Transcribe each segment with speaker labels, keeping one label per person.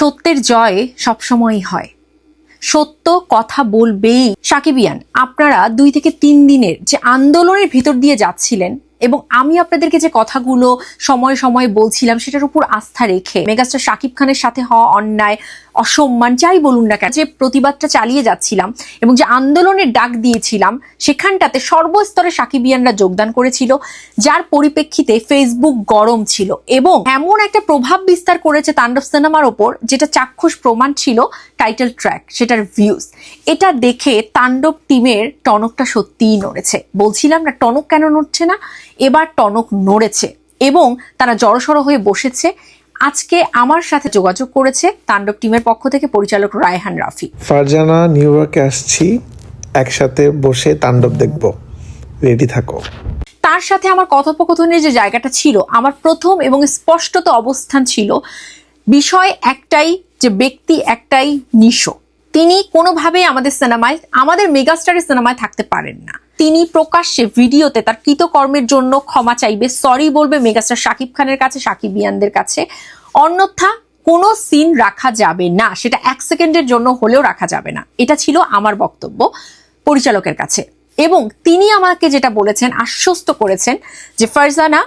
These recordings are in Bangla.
Speaker 1: সত্যের জয় সবসময়ই হয়। সত্য কথা বলবেই। সাকিবিয়ান আপনারা দুই থেকে তিন দিনের যে আন্দোলনের ভিতর দিয়ে যাচ্ছিলেন এবং আমি আপনাদেরকে যে কথাগুলো সময় সময় বলছিলাম, সেটার উপর আস্থা রেখে মেগাস্টার শাকিব খানের সাথে হওয়া অন্যায়, অসম্মান, যাই বলুন না কেন, যে প্রতিবাদটা চালিয়ে যাচ্ছিলাম এবং যে আন্দোলনের ডাক দিয়েছিলাম, সেখানটাতে সর্বস্তরে সাকিবিয়ানরা যোগদান করেছিল, যার পরিপ্রেক্ষিতে ফেসবুক গরম ছিল এবং এমন একটা প্রভাব বিস্তার করেছে তাণ্ডব সিনেমার ওপর, যেটা চাক্ষুষ প্রমাণ ছিল টাইটেল ট্র্যাক সেটার ভিউজ এটা দেখে তাণ্ডব টিমের টনকটা সত্যিই নড়েছে। বলছিলাম না, টনক কেন নড়ছে না? এবার টনক নড়েছে এবং তারা জড়সড় হয়ে বসেছে। আজকে আমার সাথে যোগাযোগ করেছে তাণ্ডব টিমের পক্ষ থেকে পরিচালক রায়হান রাফি।
Speaker 2: ফারজানা নিউ ইয়র্কে আসছি একসাথে বসে তাণ্ডব দেখব। রেডি থাকো।
Speaker 1: তার সাথে আমার কথোপকথনের যে জায়গাটা ছিল আমার প্রথম এবং স্পষ্টত অবস্থান ছিল বিষয় একটাই যে ব্যক্তি একটাই নিশো। তিনি কোনোভাবেই আমাদের সিনেমায় আমাদের মেগাস্টারের সিনেমায় থাকতে পারেন না। তিনি প্রকাশ্যে ভিডিওতে তার কৃতকর্মের জন্য ক্ষমা চাইবে সরি বলবে মেগাস্টার শাকিব খানের কাছে সাকিব ইয়ানদের কাছে। অন্যথা কোনো সিন রাখা যাবে না, সেটা এক সেকেন্ডের জন্য হলেও রাখা যাবে না। এটা ছিল আমার বক্তব্য পরিচালকের কাছে। এবং তিনি আমাকে যেটা বলেছেন, আশ্বস্ত করেছেন যে ফারজানা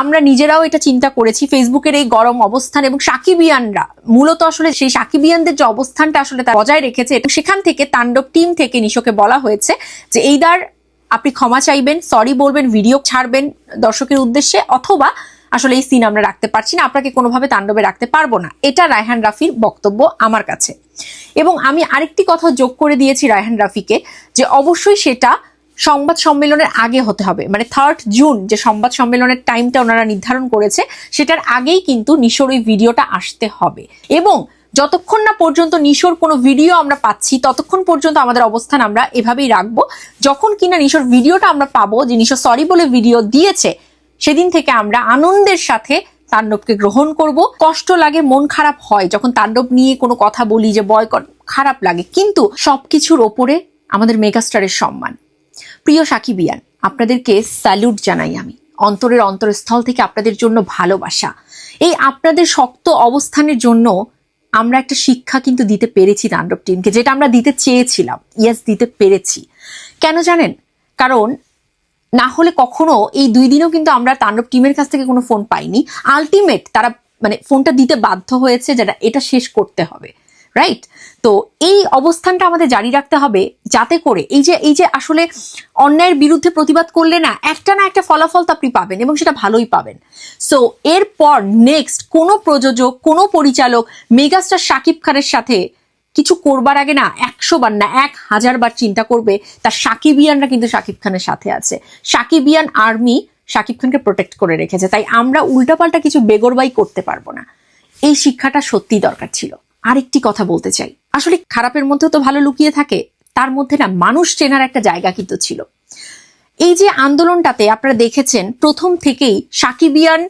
Speaker 1: আমরা নিজেরাও এটা চিন্তা করেছি ফেসবুকের এই গরম অবস্থান এবং সাকিবিয়ানরা, মূলত আসলে সেই সাকিবিয়ানদের যে অবস্থানটা আসলে তারা বজায় রেখেছে, এবং সেখান থেকে তাণ্ডব টিম থেকে নিশোকে বলা হয়েছে যে, এইদার আপনি ক্ষমা চাইবেন, সরি বলবেন, ভিডিও ছাড়বেন দর্শকের উদ্দেশ্যে, অথবা আসলে এই সিন আমরা রাখতে পারছি না, আপনাকে কোনোভাবে তাণ্ডবে রাখতে পারব না। এটা রায়হান রাফির বক্তব্য আমার কাছে। এবং আমি আরেকটি কথা যোগ করে দিয়েছি রায়হান রাফিকে, যে অবশ্যই সেটা সংবাদ সম্মেলনের আগে হতে হবে। মানে থার্ড জুন যে সংবাদ সম্মেলনের টাইমটা ওনারা নির্ধারণ করেছে, সেটার আগেই কিন্তু নিশোর ওই ভিডিওটা আসতে হবে। এবং যতক্ষণ না পর্যন্ত নিশোর কোনো ভিডিও আমরা পাচ্ছি, ততক্ষণ পর্যন্ত আমাদের অবস্থান আমরা এভাবেই রাখব। যখন কিনা নিশোর ভিডিওটা আমরা পাবো, যে নিশো সরি বলে ভিডিও দিয়েছে, সেদিন থেকে আমরা আনন্দের সাথে তাণ্ডবকে গ্রহণ করব। কষ্ট লাগে, মন খারাপ হয়, যখন তাণ্ডব নিয়ে কোনো কথা বলি যে বয়কট খারাপ লাগে। কিন্তু সবকিছুর ওপরে আমাদের মেগাস্টারের সম্মান। প্রিয় সাকিবিয়ান আপনাদেরকে স্যালুট জানাই আমি। অন্তরের অন্তরস্থল থেকে আপনাদের জন্য ভালোবাসা। এই আপনাদের শক্ত অবস্থানের জন্য আমরা একটা শিক্ষা কিন্তু দিতে পেরেছি তাণ্ডব টিমকে যেটা আমরা দিতে চেয়েছিলাম। ইয়েস দিতে পেরেছি। কেন জানেন? কারণ না হলে কখনো এই দুই দিনও কিন্তু আমরা তাণ্ডব টিমের কাছ থেকে কোনো ফোন পাইনি। আলটিমেট তারা মানে ফোনটা দিতে বাধ্য হয়েছে যেটা, এটা শেষ করতে হবে। রাইট তো এই অবস্থানটা আমাদের জারি রাখতে হবে যাতে করে এই যে এই যে আসলে অন্যায়ের বিরুদ্ধে প্রতিবাদ করলে না একটা না একটা ফলাফল তো আপনি পাবেন এবং সেটা ভালোই পাবেন। সো এরপর নেক্সট কোনো প্রযোজক, কোনো পরিচালক মেগাস্টার শাকিব খানের সাথে কিছু করবার আগে না একশো বার না এক হাজার বার চিন্তা করবে তার সাকিবিয়ানরা কিন্তু শাকিব খানের সাথে আছে। সাকিবিয়ান আর্মি শাকিব খানকে প্রোটেক্ট করে রেখেছে। তাই আমরা উল্টাপাল্টা কিছু বেগরবাই করতে পারব না। এই শিক্ষাটা সত্যি দরকার ছিল। আরেকটি কথা বলতে চাই। আসলে খারাপের মধ্যেও তো ভালো লুকিয়ে থাকে, তার মধ্যে না মানুষ চেনার একটা জায়গা কিন্তু ছিল। এই যে আন্দোলনটাতে আপনারা দেখেছেন, প্রথম থেকেই সাকিবিয়ান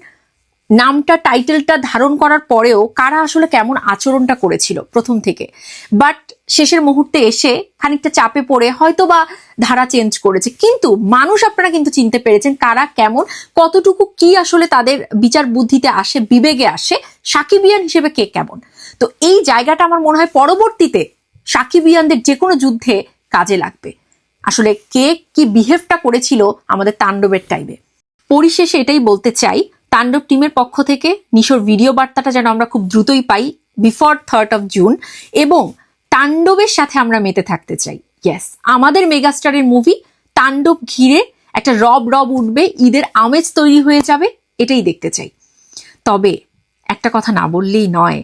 Speaker 1: নামটা, টাইটেলটা ধারণ করার পরেও কারা আসলে কেমন আচরণটা করেছিল প্রথম থেকে। বাট শেষের মুহূর্তে এসে খানিকটা চাপে পড়ে হয়তো বা ধারা চেঞ্জ করেছে। কিন্তু মানুষ আপনারা কিন্তু চিনতে পেরেছেন কারা কেমন, কতটুকু কি আসলে তাদের বিচার বুদ্ধিতে আসে, বিবেগে আসে সাকিবিয়ান হিসেবে কে কেমন। তো এই জায়গাটা আমার মনে হয় পরবর্তীতে সাকিবিয়ানদের যে কোনো যুদ্ধে কাজে লাগবে। আসলে কে কি বিহেভটা করেছিল আমাদের তাণ্ডবের টাইমে পরিশেষে এটাই বলতে চাই, তাণ্ডব টিমের পক্ষ থেকে নিশোর ভিডিও বার্তাটা যেন আমরা খুব দ্রুতই পাই বিফোর থার্ড অফ জুন এবং তাণ্ডবের সাথে আমরা মেতে থাকতে চাই। ইয়েস আমাদের মেগাস্টারের মুভি তাণ্ডব ঘিরে একটা রব রব উঠবে, ঈদের আমেজ তৈরি হয়ে যাবে, এটাই দেখতে চাই। তবে একটা কথা না বললেই নয়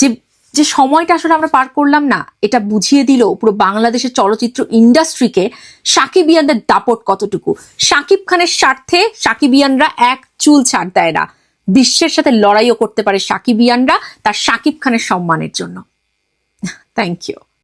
Speaker 1: যে যে সময়টা আসলে আমরা পার করলাম না, এটা বুঝিয়ে দিল পুরো বাংলাদেশের চলচ্চিত্র ইন্ডাস্ট্রিকে সাকিবিয়ানদের দাপট কতটুকু? সাকিব খানের স্বার্থে সাকিবিয়ানরা এক চুল ছাড় দেয় না। বিশ্বের সাথে লড়াইও করতে পারে সাকিবিয়ানরা তার সাকিব খানের সম্মানের জন্য। Thank you